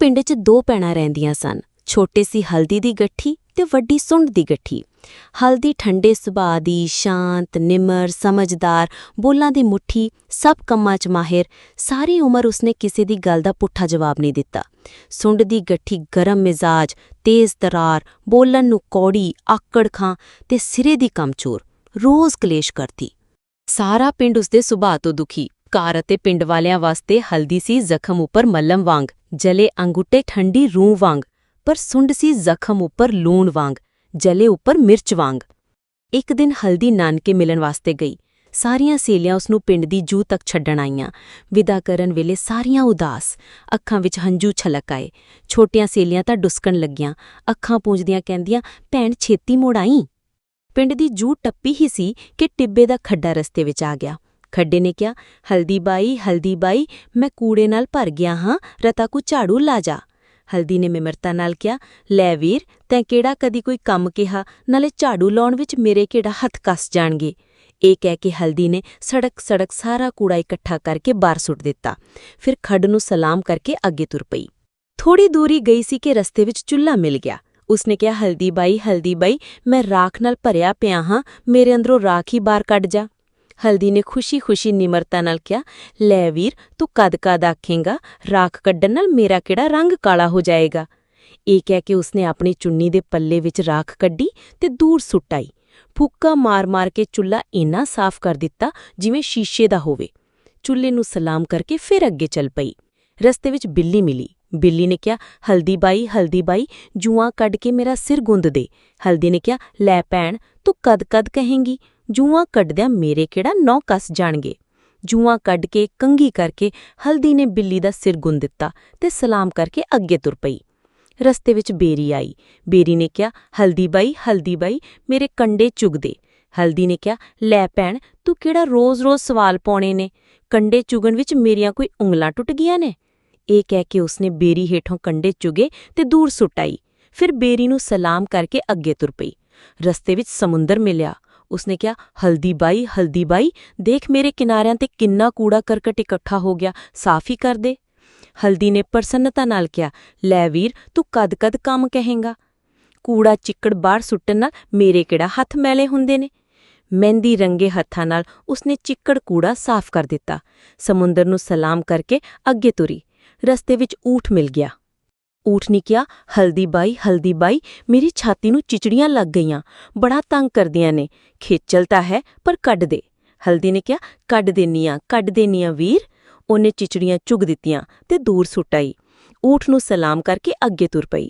ਪਿੰਡ 'ਚ ਦੋ ਭੈਣਾਂ ਰਹਿੰਦੀਆਂ ਸਨ। ਛੋਟੇ ਸੀ ਹਲਦੀ ਦੀ ਗੱਠੀ ਤੇ ਵੱਡੀ ਸੁੰਡ ਦੀ ਗੱਠੀ। ਹਲਦੀ ਠੰਡੇ ਸੁਭਾਅ ਦੀ ਸ਼ਾਂਤ, ਨਿਮਰ, ਸਮਝਦਾਰ, ਬੋਲਾਂ ਦੀ ਮੁੱਠੀ, ਸਭ ਕੰਮਾਂ 'ਚ ਮਾਹਿਰ, ਸਾਰੀ ਉਮਰ ਉਸਨੇ ਕਿਸੇ ਦੀ ਗੱਲ ਦਾ ਪੁੱਠਾ ਜਵਾਬ ਨਹੀਂ ਦਿੱਤਾ। ਸੁੰਡ ਦੀ ਗੱਠੀ ਗਰਮ ਮਿਜ਼ਾਜ, ਤੇਜ਼ ਤਰਾਰ, ਬੋਲਣ ਨੂੰ ਕੌੜੀ, ਆਕੜ ਖਾਂ ਤੇ ਸਿਰੇ ਦੀ ਕਮਚੋਰ, ਰੋਜ਼ ਕਲੇਸ਼ ਕਰਦੀ। ਸਾਰਾ ਪਿੰਡ ਉਸਦੇ ਸੁਭਾਅ ਤੋਂ ਦੁਖੀ। ਘਰ ਅਤੇ ਪਿੰਡ ਵਾਲਿਆਂ ਵਾਸਤੇ ਹਲਦੀ ਸੀ ਜ਼ਖਮ ਉੱਪਰ ਮੱਲਮ ਵਾਂਗ, ਜਲੇ ਅੰਗੂਟੇ ਠੰਡੀ ਰੂਹ ਵਾਂਗ, ਪਰ ਸੁੰਡ ਸੀ ਜ਼ਖਮ ਉੱਪਰ ਲੂਣ ਵਾਂਗ, ਜਲੇ ਉੱਪਰ ਮਿਰਚ ਵਾਂਗ। ਇੱਕ ਦਿਨ ਹਲਦੀ ਨਾਨਕੇ ਮਿਲਣ ਵਾਸਤੇ ਗਈ। ਸਾਰੀਆਂ ਸੇਲੀਆਂ ਉਸ ਨੂੰ ਪਿੰਡ ਦੀ ਜੂ ਤੱਕ ਛੱਡਣ ਆਈਆਂ। ਵਿਦਾ ਕਰਨ ਵੇਲੇ ਸਾਰੀਆਂ ਉਦਾਸ, ਅੱਖਾਂ ਵਿੱਚ ਹੰਝੂ ਛਲਕ ਆਏ। ਛੋਟੀਆਂ ਸੇਲੀਆਂ ਤਾਂ ਡੁਸਕਣ ਲੱਗੀਆਂ। ਅੱਖਾਂ ਪੂੰਝਦੀਆਂ ਕਹਿੰਦੀਆਂ, ਭੈਣ, ਛੇਤੀ ਮੋੜ ਆਈ? ਪਿੰਡ ਦੀ ਜੂ ਟੱਪੀ ਹੀ ਸੀ ਕਿ ਟਿੱਬੇ ਦਾ ਖੱਡਾ ਰਸਤੇ ਵਿੱਚ ਆ ਗਿਆ। ਖੱਡੇ ਨੇ ਕਿਹਾ, ਹਲਦੀ ਬਾਈ ਹਲਦੀ ਬਾਈ, ਮੈਂ ਕੂੜੇ ਨਾਲ ਭਰ ਗਿਆ ਹਾਂ, ਰਤਾ ਕੋ ਝਾੜੂ ਲਾ ਜਾ। ਹਲਦੀ ਨੇ ਮਿਮਰਤਾ ਨਾਲ ਕਿਹਾ, ਲੈ ਵੀਰ, ਤੈਂ ਕਿਹੜਾ ਕਦੀ ਕੋਈ ਕੰਮ ਕਿਹਾ? ਨਾਲੇ ਝਾੜੂ ਲਾਉਣ ਵਿੱਚ ਮੇਰੇ ਕਿਹੜਾ ਹੱਥ ਕੱਸ ਜਾਣਗੇ? ਇਹ ਕਹਿ ਕੇ ਹਲਦੀ ਨੇ ਸੜਕ ਸੜਕ ਸਾਰਾ ਕੂੜਾ ਇਕੱਠਾ ਕਰਕੇ ਬਾਹਰ ਸੁੱਟ ਦਿੱਤਾ। ਫਿਰ ਖੱਡ ਨੂੰ ਸਲਾਮ ਕਰਕੇ ਅੱਗੇ ਤੁਰ ਪਈ। ਥੋੜੀ ਦੂਰੀ ਗਈ ਸੀ ਕਿ ਰਸਤੇ ਵਿੱਚ ਚੁੱਲ੍ਹਾ ਮਿਲ ਗਿਆ। ਉਸਨੇ ਕਿਹਾ, ਹਲਦੀ ਬਾਈ ਹਲਦੀ ਬਾਈ, ਮੈਂ ਰਾਖ ਨਾਲ ਭਰਿਆ ਪਿਆ ਹਾਂ, ਮੇਰੇ ਅੰਦਰੋਂ ਰਾਖ ਹੀ ਬਾਹਰ ਕੱਢ ਜਾ। ਹਲਦੀ ਨੇ ਖੁਸ਼ੀ-ਖੁਸ਼ੀ ਨਿਮਰਤਾ ਨਾਲ ਕਿਹਾ, ਲੈ ਵੀਰ, ਤੂੰ ਕਦ ਕਦ ਆਖੇਂਗਾ, ਰਾਖ ਕੱਢਣ ਨਾਲ ਮੇਰਾ ਕਿਹੜਾ ਰੰਗ ਕਾਲਾ ਹੋ ਜਾਏਗਾ? ਇਹ ਕਹਿ ਕੇ ਉਸਨੇ ਆਪਣੀ ਚੁੰਨੀ ਦੇ ਪੱਲੇ ਵਿੱਚ ਰਾਖ ਕੱਢੀ ਤੇ ਦੂਰ ਸੁੱਟ ਆਈ। ਫੁੱਕਾ ਮਾਰ-ਮਾਰ ਕੇ ਚੁੱਲ੍ਹਾ ਇੰਨਾ ਸਾਫ਼ ਕਰ ਦਿੱਤਾ ਜਿਵੇਂ ਸ਼ੀਸ਼ੇ ਦਾ ਹੋਵੇ। ਚੁੱਲ੍ਹੇ ਨੂੰ ਸਲਾਮ ਕਰਕੇ ਫਿਰ ਅੱਗੇ ਚੱਲ ਪਈ। ਰਸਤੇ ਵਿੱਚ ਬਿੱਲੀ ਮਿਲੀ। ਬਿੱਲੀ ਨੇ ਕਿਹਾ, ਹਲਦੀ ਬਾਈ ਹਲਦੀ ਬਾਈ, ਜੂਆਂ ਕੱਢ ਕੇ ਮੇਰਾ ਸਿਰ ਗੁੰਦ ਦੇ। ਹਲਦੀ ਨੇ ਕਿਹਾ, ਲੈ ਭੈਣ, ਤੂੰ ਕਦ ਕਦ ਕਹੇਂਗੀ, ਜੂਆਂ ਕੱਢਦਿਆਂ ਮੇਰੇ ਕਿਹੜਾ ਨੌ ਕੱਸ ਜਾਣਗੇ? ਜੂਆਂ ਕੱਢ ਕੇ ਕੰਗੀ ਕਰਕੇ ਹਲਦੀ ਨੇ ਬਿੱਲੀ ਦਾ ਸਿਰ ਗੁੰਦ ਦਿੱਤਾ ਤੇ ਸਲਾਮ ਕਰਕੇ ਅੱਗੇ ਤੁਰ ਪਈ। ਰਸਤੇ ਵਿੱਚ ਬੇਰੀ ਆਈ। ਬੇਰੀ ਨੇ ਕਿਹਾ, ਹਲਦੀ ਬਾਈ ਹਲਦੀ ਬਾਈ, ਮੇਰੇ ਕੰਡੇ ਚੁਗ ਦੇ। ਹਲਦੀ ਨੇ ਕਿਹਾ, ਲੈ ਭੈਣ, ਤੂੰ ਕਿਹੜਾ ਰੋਜ਼-ਰੋਜ਼ ਸਵਾਲ ਪਾਉਣੇ ਨੇ? ਕੰਡੇ ਚੁਗਣ ਵਿੱਚ ਮੇਰੀਆਂ ਕੋਈ ਉਂਗਲਾਂ ਟੁੱਟ ਗਈਆਂ ਨੇ? ਇਹ ਕਹਿ ਕੇ ਉਸਨੇ ਬੇਰੀ ਹੇਠੋਂ ਕੰਡੇ ਚੁਗੇ ਤੇ ਦੂਰ ਸੁੱਟ ਆਈ। ਫਿਰ ਬੇਰੀ ਨੂੰ ਸਲਾਮ ਕਰਕੇ ਅੱਗੇ ਤੁਰ ਪਈ। ਰਸਤੇ ਵਿੱਚ ਸਮੁੰਦਰ ਮਿਲਿਆ। ਉਸਨੇ ਕਿਹਾ, ਹਲਦੀ ਬਾਈ ਹਲਦੀ ਬਾਈ, ਦੇਖ ਮੇਰੇ ਕਿਨਾਰਿਆਂ ਤੇ ਕਿੰਨਾ ਕੂੜਾ ਕਰਕਟ ਇਕੱਠਾ ਹੋ ਗਿਆ, ਸਾਫ਼ ਹੀ ਕਰ ਦੇ। ਹਲਦੀ ਨੇ ਪ੍ਰਸੰਨਤਾ ਨਾਲ ਕਿਹਾ, ਲੈ ਵੀਰ, ਤੂੰ ਕਦ ਕਦ ਕੰਮ ਕਹੇਂਗਾ? ਕੂੜਾ ਚਿੱਕੜ ਬਾਹਰ ਸੁੱਟਣ ਨਾਲ ਮੇਰੇ ਕਿਹੜਾ ਹੱਥ ਮੈਲੇ ਹੁੰਦੇ ਨੇ? ਮਹਿੰਦੀ ਰੰਗੇ ਹੱਥਾਂ ਨਾਲ ਉਸਨੇ ਚਿੱਕੜ ਕੂੜਾ ਸਾਫ਼ ਕਰ ਦਿੱਤਾ। ਸਮੁੰਦਰ ਨੂੰ ਸਲਾਮ ਕਰਕੇ ਅੱਗੇ ਤੁਰੀ। ਰਸਤੇ ਵਿੱਚ ਊਠ ਮਿਲ ਗਿਆ। ਊਠ ਨੇ ਕਿਹਾ, ਹਲਦੀ ਬਾਈ ਹਲਦੀ ਬਾਈ, ਮੇਰੀ ਛਾਤੀ ਨੂੰ ਚਿਚੜੀਆਂ ਲੱਗ ਗਈਆਂ। ਬੜਾ ਤੰਗ ਕਰਦੀਆਂ ਨੇ। ਖੇਚਲ ਤਾਂ ਹੈ, ਪਰ ਕੱਢ ਦੇ। ਹਲਦੀ ਨੇ ਕਿਹਾ, ਕੱਢ ਦੇਨੀਆਂ ਕੱਢ ਦੇਨੀਆਂ ਵੀਰ। ਉਹਨੇ ਚਿਚੜੀਆਂ ਚੁਗ ਦਿੱਤੀਆਂ ਤੇ ਦੂਰ ਸੁੱਟ ਆਈ। ਊਠ ਨੂੰ ਸਲਾਮ ਕਰਕੇ ਅੱਗੇ ਤੁਰ ਪਈ।